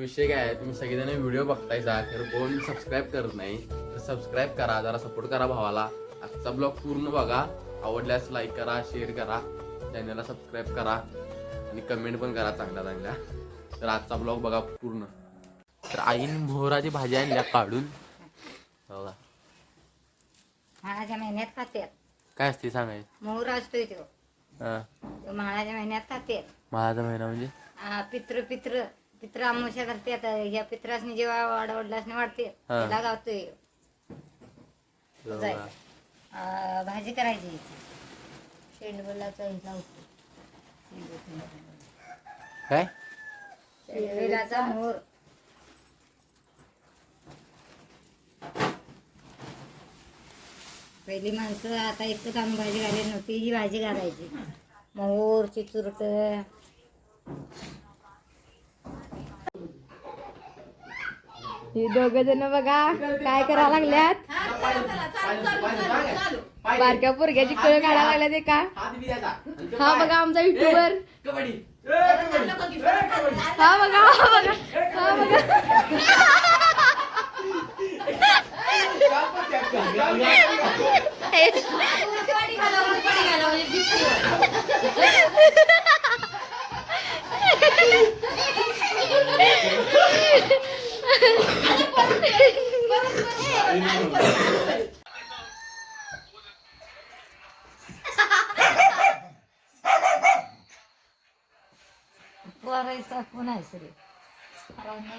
विषय काय आहे? तुम्ही सगळेजण व्हिडिओ बघताय जा तर कोण सबस्क्राईब करत नाही तर सबस्क्राईब करा जरा सपोर्ट करा भावाला. आजचा ब्लॉग पूर्ण बघा. आवडल्यास लाईक करा शेअर करा. चॅनलला सबस्क्राईब करा. आणि कमेंट पण करा चांगल्या चांगल्या. तर आजचा ब्लॉग बघा पूर्ण. तर आईने मोहराची भाजी आणल्या काढून. बघा. महिन्यात खात्यात. काय असते सांगायचं मोहर असतोय तो. हा. तो माळाच्या महिन्यात खात्यात. माझा महिना म्हणजे? आ, पित्र पित्र पित्र आमोशा करतात ह्या पित्रासनी जेव्हा वाडवडलासनी वाढते हा. त्याला गावतोय जाय. भाजी करायची शेंडवलाचा हे लावतो काय? मोहर पहिली माणसं आता एकच आणून भाजी घालत नव्हती ही भाजी घालायची. मोहर चिचुरट. ही दोघ जण बघा काय करायला लागल्यात? बारक्या पोरग्याची कळ काढायला लागल्यात एका. का हा बघा आमचा युट्यूबर हा बघा हा बघा हा बघा पोरायचा कोण आहे सरे बघा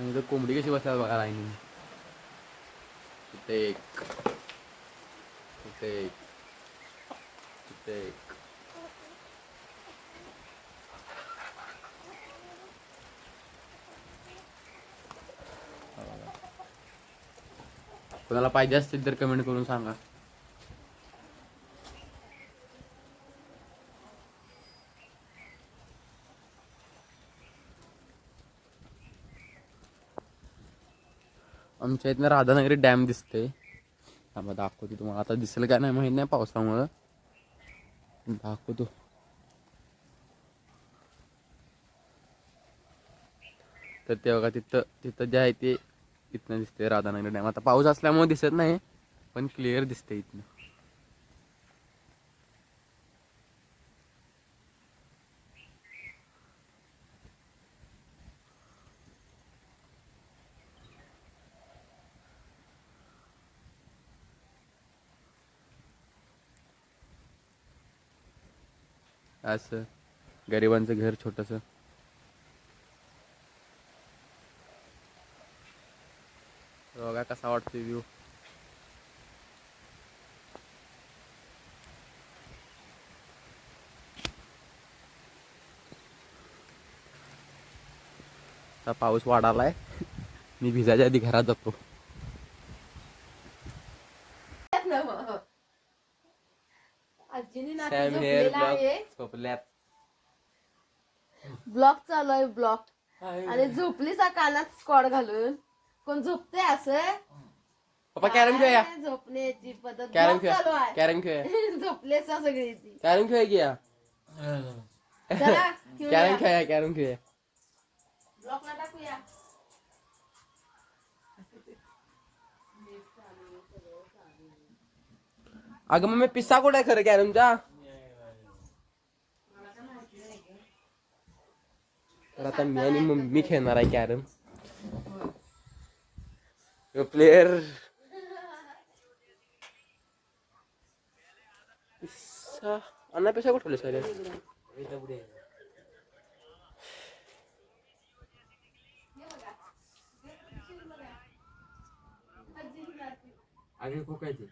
आणि इथं कोंबडी कशी बसतात बघा लाईनी इथे एक इथे एक इथे एक कोणाला पाहिजे असतील तर कमेंट करून सांगा आमच्या इथनं राधानगरी डॅम दिसते आम्हाला दाखवतो तुम्हाला. आता दिसेल काय नाही माहीत नाही पावसामुळं. दाखवतो. तर ते बघा तिथं तिथं जे आहे ते इथनं दिसते राधानगरी डॅम. आता पाऊस असल्यामुळे दिसत नाही पण क्लिअर दिसते इथनं. असं गरिबांचं घर छोटस. बघा कसा वाटतोय व्ह्यू आता पाऊस वाढालाय. मी भिजायच्या आधी घरात जातो. सॅम हेअर झोपल्यात ब्लॉग चालू आहे ब्लॉग आणि झोपलीच कानात स्कॉड घालून. कोण झोपते असं? पप्पा कॅरम खेळूया. काय झोपण्याची पद्धत. कॅरम ब्लॉग चालू खेळूया आहे. कॅरम खेळूया. झोपलेच सगळी ती कॅरम खेळूया की या? चला कॅरम खेळूया कॅरम खेळूया. ब्लॉगला टाकूया. अगं मग मी पिस्सा कुठे खरं कॅरमचा? तर आता मी आणि मम्मी खेळणार आहे कॅरम. प्लेयर अन्ना पिस्सा. कुठे सर आगे को काय ते?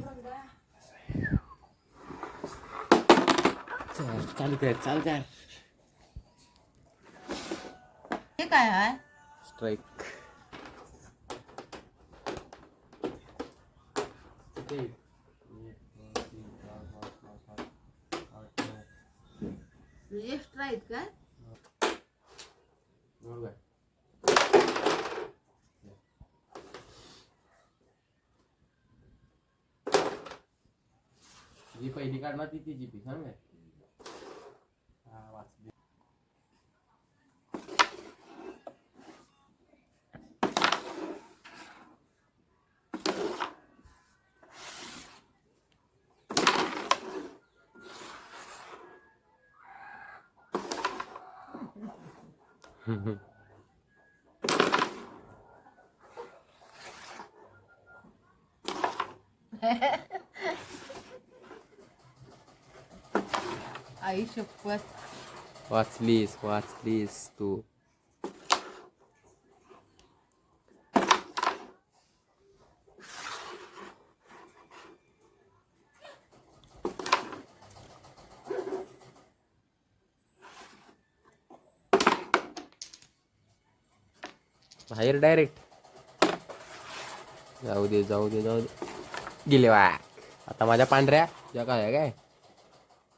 चल, चालू कर चालू कर हे काय आहे स्ट्राईक एक्स्ट्रा आहेत काय जी पहिली काढणार ती जी पी सांग Aisha, what? What's this? What's this too? बाहेर डायरेक्ट जाऊ दे जाऊ दे जाऊ दे. गेले वा आता माझ्या पांढऱ्या या काय आहे काय?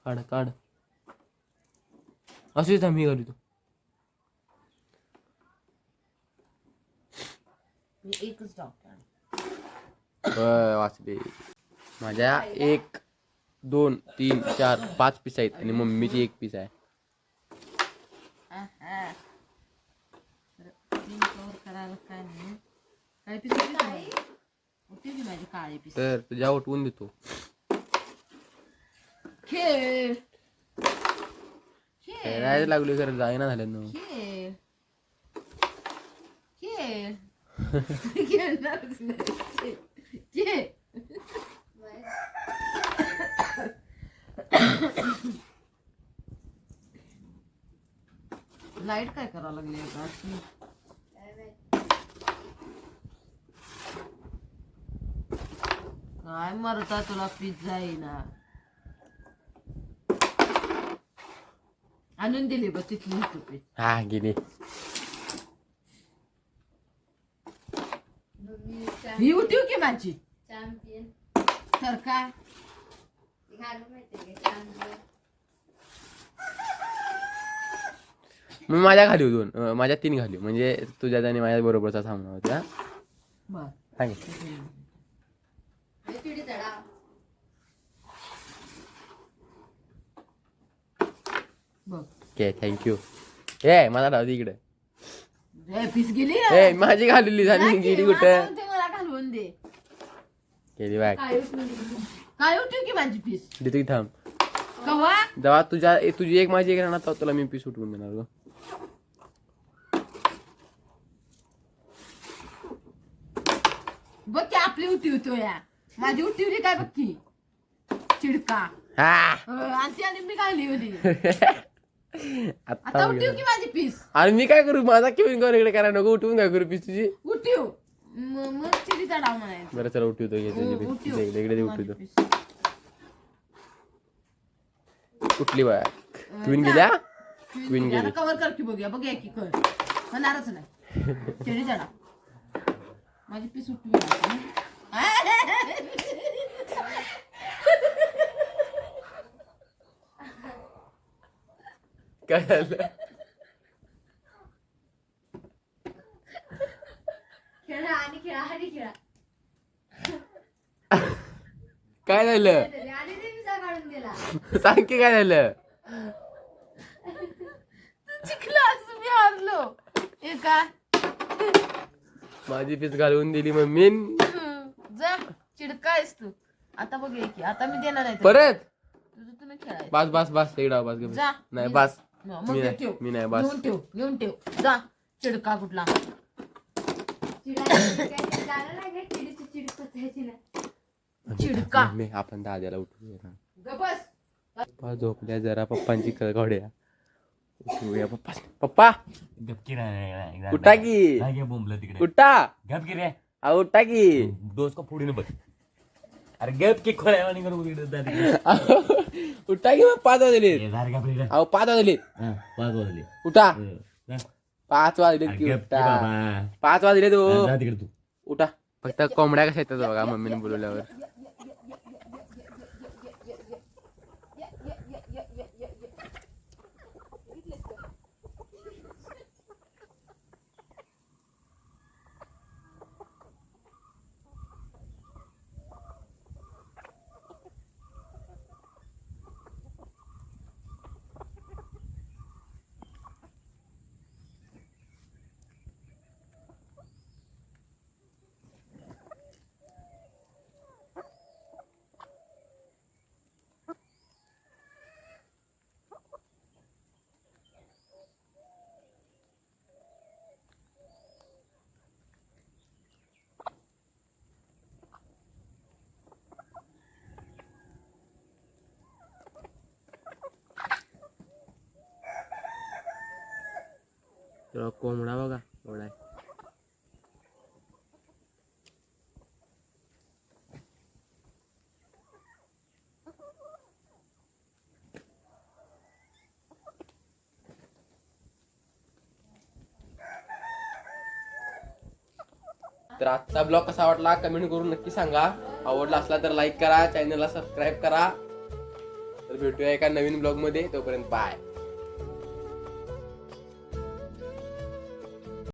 काढ काढ. अशीच आम्ही घालू तू. एकच डॉक्टर वाचले माझ्या एक दोन तीन चार पाच पीस आहेत आणि मम्मीची एक पीस आहे. कवर करायला काय नाही. काय पीस होती की माझी काळी पीस तर तुझ्या उठवून देतो. खेळ. खेळ. खेळायला लागलो खरं जायना झालं ना खेळ. खेळ. खेळणारच नाही. खेळ. लाइट काय करावं लागली आता? काय मरता तुला पिझ्झा येईना. आणून दिली बघ तिथली टोपी हा गेली. ही होती हो की माझी? चॅम्पियन तर काय? घालू माहिती का? चॅम्पियन मी माझ्या खाली दोन. अं, माझ्या तीन खाली. म्हणजे तुझ्या आणि माझ्या बरोबरचा सामना होता. बर. सांग चढा बघ. ओके थँक्यू ए मला राहू दे इकडे. ए, पीस गेली? ना? ए माझी घालवली नाही गेली की, कुठं? मला ते मला घालवून दे. गेली बाग काय होती की माझी पीस? देतो की थांब. कवा जेव्हा तुझ्या ए, तुझी एक माझी एक राहणार तेव्हा तुला मी पीस उठवून देणार ग. बघ की आपली उठी होतो या. माझी उठी होती काय बघ चिडका. हा. आणि ती आणि मी घाली होती. आता आता उठीव. की माझी पीस. आणि मी काय करू? माझा केविन कर इकडे करायला नको उठवून काय करू पीस तुझी. उठीव म- मग चिडी चढाव म्हणायचं. बरं चला उठवतो घे तुझी हो. उठीव. इकडे इकडे दे माझी उठवतो. उठली बाय क्वीन. गेल्या. आता गेली. कव्हर कर की बघूया. बघूया की कर. होणारच नाही. चिडी चढा माझी पीस उठवी काय झालं? खेळा आणि खेळा आणि खेळा. काय झालं? आणि ते पिझ्झा काढून दिला. सांग की काय झालं? चिखलास मी हारलो. माझी पीस घालवून दिली मम्मीन. जा चिडका आहेस तू. आता बघूया की आता मी देणार आहे तुला. परत? तुझं तुला खेळायचं. बस बस बस इकडे बस गप. जा. नाही बस. मग मी नाही ठेव. मी नाही बस. घेऊन ठेव घेऊन ठेव. जा. चिडका कुठला. चिडका. आपण दाद्याला उठवूया ना. ग बस. पप्पा झोपल्या जरा पप्पांची कळकवड्या उठवूया पप्पा. पप्पा! उठा की. बोंबलं तिकडे. उठा. गप की रे. आ, उठा की. डोस का फोडीने बघ. अरे गप की खोळ्या आणि. उठा की मग पाच वाजले. अहो पाच वाजले. हा, पाच वाजले. उठा. पाच वाजले की उठा. पाच वाजले तो. जा तिकडे तू. उठा. फक्त कोंबड्या कशा येतात बघा मम्मीने बोलवल्यावर. तेव्हा कोंबडा बघा एवढा आहे. तर आजचा ब्लॉग कसा वाटला कमेंट करून नक्की सांगा. आवडला असला तर लाईक करा चॅनलला सबस्क्राईब करा. तर भेटूया एका नवीन ब्लॉगमध्ये तोपर्यंत बाय